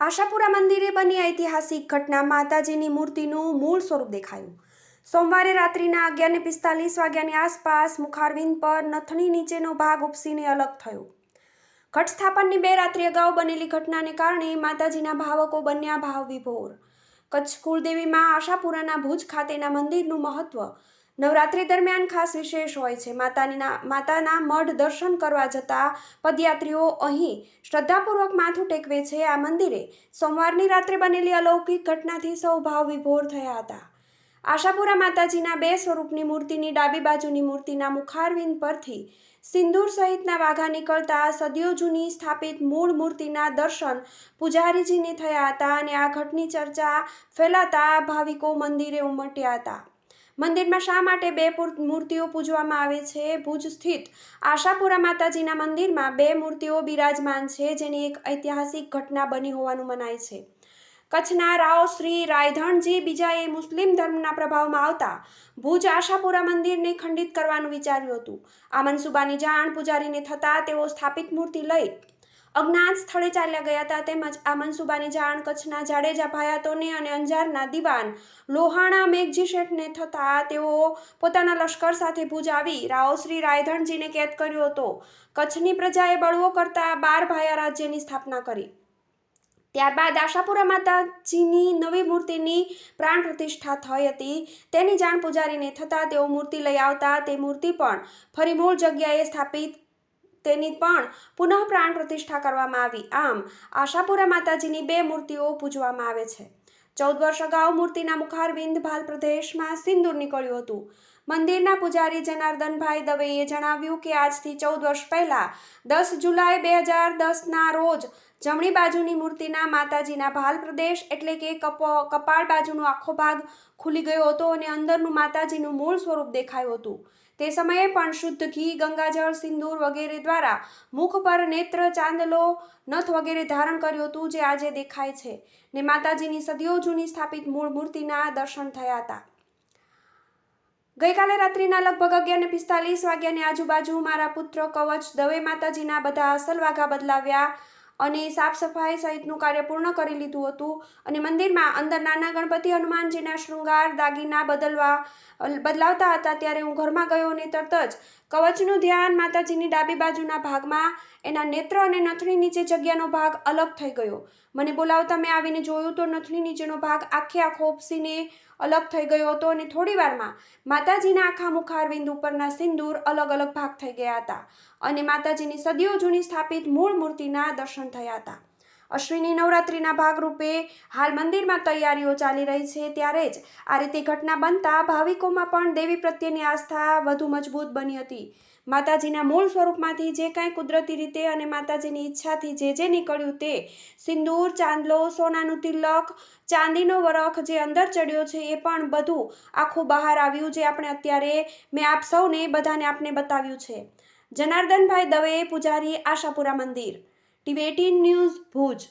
આશાપુરા મંદિરે બની ઐતિહાસિક ઘટના માતાજીની મૂર્તિનું મૂળ સ્વરૂપ દેખાયું. સોમવારે રાત્રિના અગિયારને પિસ્તાલીસ વાગ્યાની આસપાસ મુખારવિંદ પર નથણી નીચેનો ભાગ ઉપસીને અલગ થયો. ઘટ સ્થાપનની બે રાત્રિ અગાઉ બનેલી ઘટનાને કારણે માતાજીના ભાવકો બન્યા ભાવ વિભોર કચ્છ કુળદેવીમાં આશાપુરાના ભુજ ખાતેના મંદિરનું મહત્વ નવરાત્રિ દરમિયાન ખાસ વિશેષ હોય છે. માતાનીના માતાના મઢ દર્શન કરવા જતા પદયાત્રીઓ અહીં શ્રદ્ધાપૂર્વક માથું ટેકવે છે. આ મંદિરે સોમવારની રાત્રે બનેલી અલૌકિક ઘટનાથી સૌ ભાવ વિભોર થયા હતા. આશાપુરા માતાજીના બે સ્વરૂપની મૂર્તિની ડાબી બાજુની મૂર્તિના મુખારવિંદ પરથી સિંદૂર સહિતના વાઘા નીકળતા સદીઓ જૂની સ્થાપિત મૂળ મૂર્તિના દર્શન પૂજારીજીને થયા હતા અને આ ઘટની ચર્ચા ફેલાતા ભાવિકો મંદિરે ઉમટ્યા હતા. મંદિરમાં શા માટે બે મૂર્તિઓ પૂજવામાં આવે છે? ભુજ સ્થિત આશાપુરા માતાજીના મંદિરમાં બે મૂર્તિઓ બિરાજમાન છે, જેની એક ઐતિહાસિક ઘટના બની હોવાનું મનાય છે. કચ્છના રાવ શ્રી રાયધણજી બીજાએ મુસ્લિમ ધર્મના પ્રભાવમાં આવતા ભુજ આશાપુરા મંદિરને ખંડિત કરવાનું વિચાર્યું હતું. આ મનસુબાની જાણ પૂજારીને થતાં તેઓ સ્થાપિત મૂર્તિ લઈ અજ્ઞાત સ્થળે ચાલ્યા ગયા હતા તેમજ આ મનસુબાની જાણ કચ્છના જાડેજા ભાયાતોને અને અંજારના દિવાન લોહાણા મેઘજી શેઠને થતાં તેઓ પોતાના લશ્કર સાથે ભુજ આવી રાવ શ્રી રાયધણજીને કેદ કર્યો હતો. કચ્છની પ્રજાએ બળવો કરતા બાર ભાયા રાજ્યની સ્થાપના કરી. ત્યારબાદ આશાપુરા માતાજીની નવી મૂર્તિની પ્રાણ પ્રતિષ્ઠા થઈ હતી. તેની જાણ પૂજારીને થતાં તેઓ મૂર્તિ લઈ આવતા તે મૂર્તિ પણ ફરી મૂળ જગ્યાએ સ્થાપિત તેની પણ પુનઃ પ્રાણ પ્રતિષ્ઠા કરવામાં આવી. આમ, આશાપુરા માતાજીની બે મૂર્તિઓ પૂજવામાં આવે છે. ચૌદ વર્ષ અગાઉ મૂર્તિના મુખારવિંદ ભાલ પ્રદેશમાં સિંદૂર નીકળ્યું હતું. મંદિરના પૂજારી જનાર્દનભાઈ દવેએ જણાવ્યું કે આજથી ચૌદ વર્ષ પહેલાં, દસ જુલાઈ બે હજાર દસના રોજ જમણી બાજુની મૂર્તિના માતાજીના ભાલ પ્રદેશ એટલે કે કપ, કપાળ બાજુનો આખો ભાગ ખુલી ગયો હતો અને અંદરનું માતાજીનું મૂળ સ્વરૂપ દેખાયું હતું. તે સમયે પણ શુદ્ધ ઘી, ગંગાજળ, સિંદૂર વગેરે દ્વારા મુખ પર નેત્ર, ચાંદલો, નથ વગેરે ધારણ કર્યું હતું, જે આજે દેખાય છે ને માતાજીની સદીઓ જૂની સ્થાપિત મૂળ મૂર્તિના દર્શન થયા હતા. ગઈકાલે રાત્રિના લગભગ અગિયાર પિસ્તાલીસ વાગ્યાની આજુબાજુ મારા પુત્ર કવચ દવે માતાજીના બધા અસલ વાઘા બદલાવ્યા. અને સાફ સફાઈ સહિતનું કાર્ય પૂર્ણ કરી લીધું હતું. અને મંદિરમાં અંદર નાના ગણપતિ હનુમાનજીના શૃંગાર, દાગીના બદલવા બદલાવતા હતા ત્યારે હું ઘરમાં ગયો અને તરત જ કવચનું ધ્યાન માતાજીની ડાબી બાજુના ભાગમાં, એના નેત્ર અને નથણી નીચે જગ્યાનો ભાગ અલગ થઈ ગયો. મને બોલાવતા મેં આવીને જોયું તો નથણી નીચેનો ભાગ આખે આખો ઉપસીને અલગ થઈ ગયો હતો અને થોડી વારમાં માતાજીના આખા મુખારવિંદ ઉપરના સિંદૂર અલગ અલગ ભાગ થઈ ગયા હતા અને માતાજીની સદીઓ જૂની સ્થાપિત મૂળ મૂર્તિના દર્શન થયા હતા. અશ્વિની નવરાત્રિના ભાગરૂપે હાલ મંદિરમાં તૈયારીઓ ચાલી રહી છે, ત્યારે જ આ રીતે ઘટના બનતા ભાવિકોમાં પણ દેવી પ્રત્યેની આસ્થા વધુ મજબૂત બની હતી. માતાજીના મૂળ સ્વરૂપમાંથી જે કાંઈ કુદરતી રીતે અને માતાજીની ઈચ્છાથી જે જે નીકળ્યું તે સિંદૂર, ચાંદલો, સોનાનું તિલક, ચાંદીનો વરખ જે અંદર ચડ્યો છે એ પણ બધું આખું બહાર આવ્યું જે આપણે અત્યારે મેં આપ સૌને બધાને આપને બતાવ્યું છે. જનાર્દનભાઈ દવે પૂજારી આશાપુરા મંદિર. TV eighteen news Bhuj.